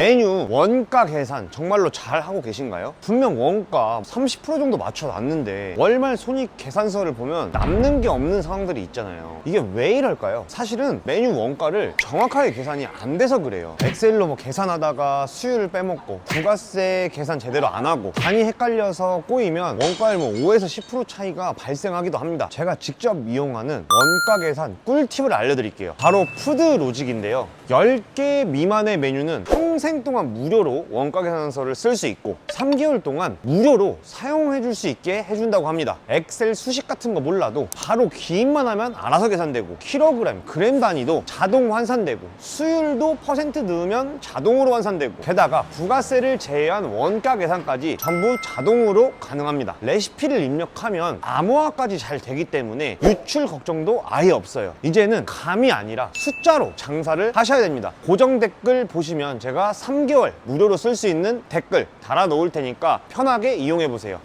메뉴 원가 계산 정말로 잘 하고 계신가요? 분명 원가 30% 정도 맞춰놨는데 월말 손익 계산서를 보면 남는 게 없는 상황들이 있잖아요. 이게 왜 이럴까요? 사실은 메뉴 원가를 정확하게 계산이 안 돼서 그래요. 엑셀로 뭐 계산하다가 수율을 빼먹고 부가세 계산 제대로 안 하고 단위 헷갈려서 꼬이면 원가에 뭐 5에서 10% 차이가 발생하기도 합니다. 제가 직접 이용하는 원가 계산 꿀팁을 알려드릴게요. 바로 푸드 로직인데요. 10개 미만의 메뉴는 평생 동안 무료로 원가 계산서를 쓸 수 있고 3개월 동안 무료로 사용해 줄 수 있게 해준다고 합니다. 엑셀 수식 같은 거 몰라도 바로 기입만 하면 알아서 계산되고 킬로그램, 그램 단위도 자동 환산되고 수율도 퍼센트 넣으면 자동으로 환산되고 게다가 부가세를 제외한 원가 계산까지 전부 자동으로 가능합니다. 레시피를 입력하면 암호화까지 잘 되기 때문에 유출 걱정도 아예 없어요. 이제는 감이 아니라 숫자로 장사를 하셔야 됩니다. 고정 댓글 보시면 제가 3개월 무료로 쓸 수 있는 댓글 달아 놓을 테니까 편하게 이용해 보세요.